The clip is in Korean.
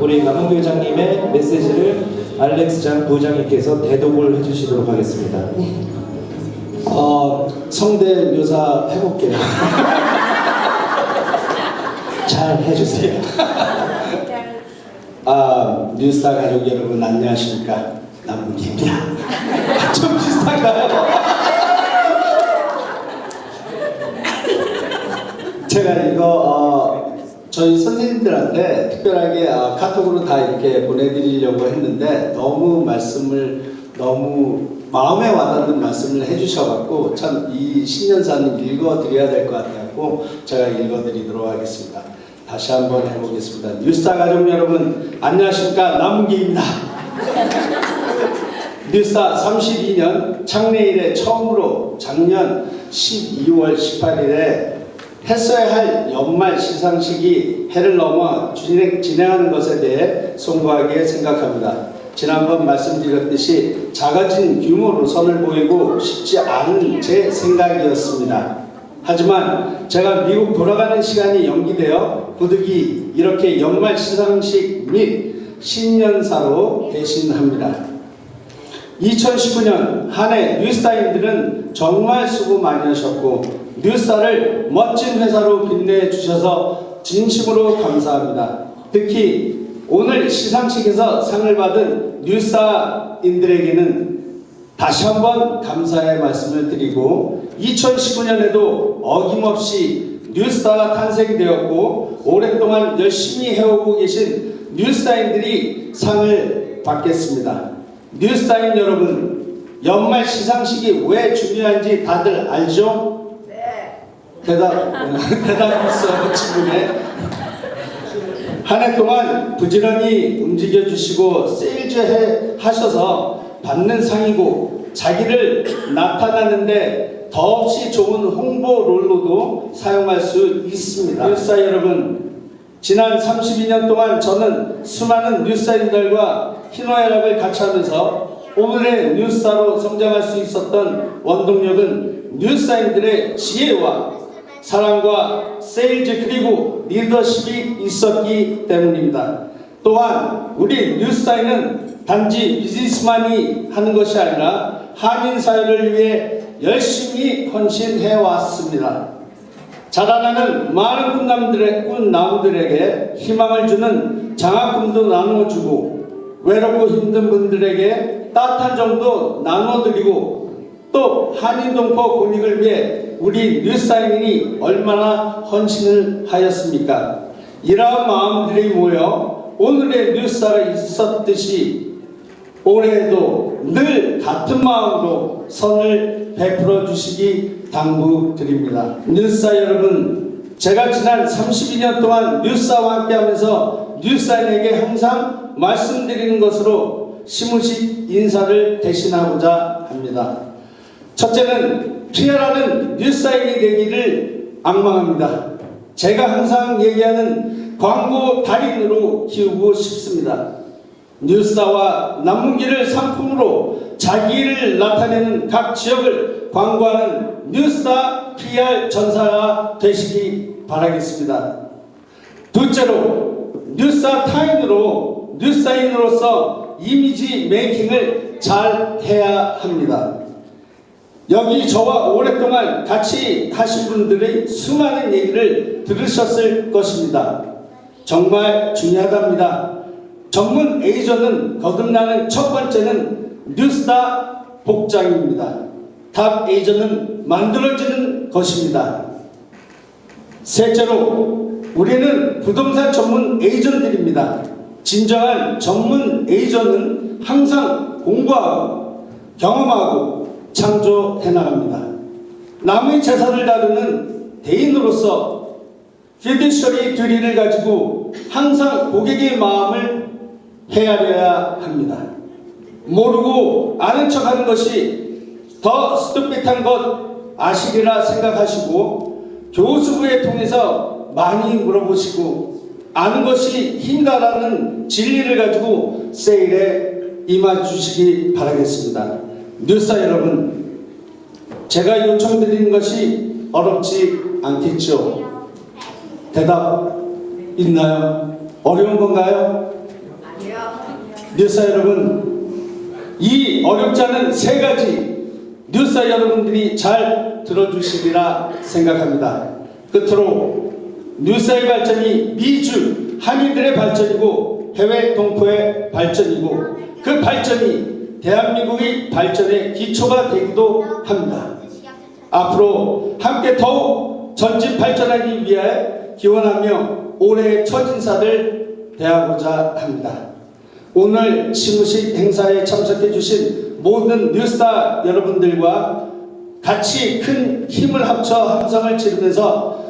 우리 남은교 회장님의 메시지를 알렉스 장 부장님께서 대독을 해주시도록 하겠습니다. 어, 성대 묘사 해볼게요. 잘 해주세요. 아, 뉴스타 가족 여러분 안녕하십니까? 남문기입니다. 좀 비슷한가요? 제가 이거 어, 저희 선생님들한테 특별하게 아, 카톡으로 다 이렇게 보내드리려고 했는데 너무 말씀을 너무 마음에 와닿는 말씀을 해주셔갖고 참 이 신년사는 읽어드려야 될 것 같아갖고 제가 읽어드리도록 하겠습니다. 다시 한번 해보겠습니다. 뉴스타 가족 여러분 안녕하십니까 남문기입니다. 뉴스타 32년 창례 이래 처음으로 작년 12월 18일에 했어야 할 연말 시상식이 해를 넘어 진행, 진행하는 것에 대해 송구하게 생각합니다. 지난번 말씀드렸듯이 작아진 규모로 선을 보이고 싶지 않은 제 생각이었습니다. 하지만 제가 미국 돌아가는 시간이 연기되어 부득이 이렇게 연말 시상식 및 신년사로 대신합니다. 2019년 한 해 뉴스타인들은 정말 수고 많이 하셨고 뉴스타를 멋진 회사로 빛내주셔서 진심으로 감사합니다. 특히 오늘 시상식에서 상을 받은 뉴스타인들에게는 다시 한번 감사의 말씀을 드리고 2019년에도 어김없이 뉴스타가 탄생되었고 오랫동안 열심히 해오고 계신 뉴스타인들이 상을 받겠습니다. 뉴스타인 여러분, 연말 시상식이 왜 중요한지 다들 알죠? 네. 대답, 대답 있어요, 질문에. 한해 동안 부지런히 움직여 주시고 세일즈 해 하셔서 받는 상이고 자기를 나타나는데 더없이 좋은 홍보 롤로도 사용할 수 있습니다. 뉴스타 여러분, 지난 32년 동안 저는 수많은 뉴스타인들과 희노애락을 같이 하면서 오늘의 뉴스타로 성장할 수 있었던 원동력은 뉴스타인들의 지혜와 사랑과 세일즈 그리고 리더십이 있었기 때문입니다. 또한 우리 뉴스타인은 단지 비즈니스만이 하는 것이 아니라 한인 사회를 위해 열심히 헌신해 왔습니다. 자라나는 많은 꿈남들의 꿈나무들에게 희망을 주는 장학금도 나누어주고 외롭고 힘든 분들에게 따뜻한 정도 나눠드리고 또 한인동포 권익을 위해 우리 뉴스타인이 얼마나 헌신을 하였습니까? 이러한 마음들이 모여 오늘의 뉴스타가 있었듯이 올해에도 늘 같은 마음으로 선을 베풀어 주시기 당부드립니다. 뉴스타 여러분, 제가 지난 32년 동안 뉴스타와 함께하면서 뉴스타인에게 항상 말씀드리는 것으로 시무식 인사를 대신하고자 합니다. 첫째는 피어나는 뉴스타인이 되기를 악망합니다. 제가 항상 얘기하는 광고 달인으로 키우고 싶습니다. 뉴스타와 남문기를 상품으로 자기를 나타내는 각 지역을 광고하는 뉴스타 PR 전사가 되시기 바라겠습니다. 둘째로 뉴스타 타인으로 뉴스타인으로서 이미지 메이킹을 잘 해야 합니다. 여기 저와 오랫동안 같이 하신 분들의 수많은 얘기를 들으셨을 것입니다. 정말 중요하답니다. 전문 에이전은 거듭나는 첫 번째는 뉴스타 복장입니다. 탑 에이전은 만들어지는 것입니다. 셋째로 우리는 부동산 전문 에이전들입니다. 진정한 전문 에이전은 항상 공부하고 경험하고 창조해 나갑니다. 남의 재산을 다루는 대인으로서 피디셔리 듀리를 가지고 항상 고객의 마음을 헤아려야 합니다. 모르고 아는 척하는 것이 더 스톱빗한 것 아시리라 생각하시고 교수부에 통해서 많이 물어보시고 아는 것이 힘다라는 진리를 가지고 세일에 임해 주시기 바라겠습니다. 뉴스타 여러분, 제가 요청드리는 것이 어렵지 않겠죠? 대답 있나요? 어려운 건가요? 뉴사 여러분, 이 어렵지 않은 세 가지 뉴사 여러분들이 잘 들어주시리라 생각합니다. 끝으로 뉴사의 발전이 미주 한인들의 발전이고 해외 동포의 발전이고 그 발전이 대한민국의 발전의 기초가 되기도 합니다. 앞으로 함께 더욱 전진 발전하기 위해 기원하며 올해의 첫 인사를 대하고자 합니다. 오늘 시무식 행사에 참석해 주신 모든 뉴스타 여러분들과 같이 큰 힘을 합쳐 함성을 지르면서